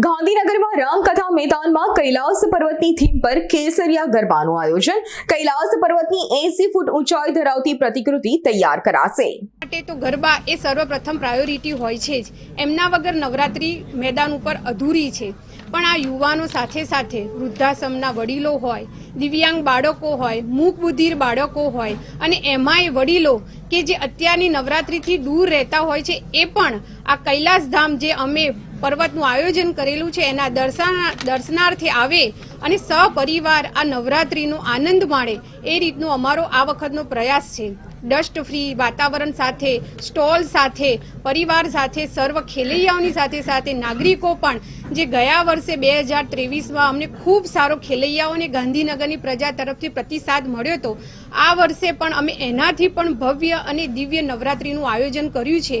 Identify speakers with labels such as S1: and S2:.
S1: ગાંધીનગરમાં રામકથા મેદાનમાં કૈલાસ પર્વતની થીમ પર કેસરિયા ગરબાનું આયોજન. કૈલાસ પર્વતની એસી ફૂટ ઊંચાઈ ધરાવતી પ્રતિકૃતિ તૈયાર કરાશે.
S2: માટે તો ગરબા એ સર્વપ્રથમ પ્રાયોરિટી હોય છે જ. એમના વગર નવરાત્રી મેદાન ઉપર અધૂરી છે. પણ આ યુવાનો સાથે સાથે વૃદ્ધાશ્રમના વડીલો હોય, દિવ્યાંગ બાળકો હોય, મૂક બુદ્ધિર બાળકો હોય અને એમાંય વડીલો કે જે અત્યારની નવરાત્રીથી દૂર રહેતા હોય છે, એ પણ આ કૈલાસધામ જે અમે પર્વતનું આયોજન કરેલું છે. એના દર્શના દર્શનાર્થે આવે અને સપરિવાર આ નવરાત્રિનો આનંદ માણે. એ રીતનો અમારો આ વખતનો પ્રયાસ છે. ડસ્ટ ફ્રી વાતાવરણ સાથે, સ્ટોલ સાથે, પરિવાર સાથે, સર્વ ખેલૈયાઓની સાથે સાથે નાગરિકો પણ જે ગયા વર્ષે બે હજાર ત્રેવીસમાં અમને ખૂબ સારો ખેલૈયાઓને ગાંધીનગરની પ્રજા તરફથી પ્રતિસાદ મળ્યો હતો. આ વર્ષે પણ અમે એનાથી પણ ભવ્ય અને દિવ્ય નવરાત્રિનું આયોજન કર્યું છે.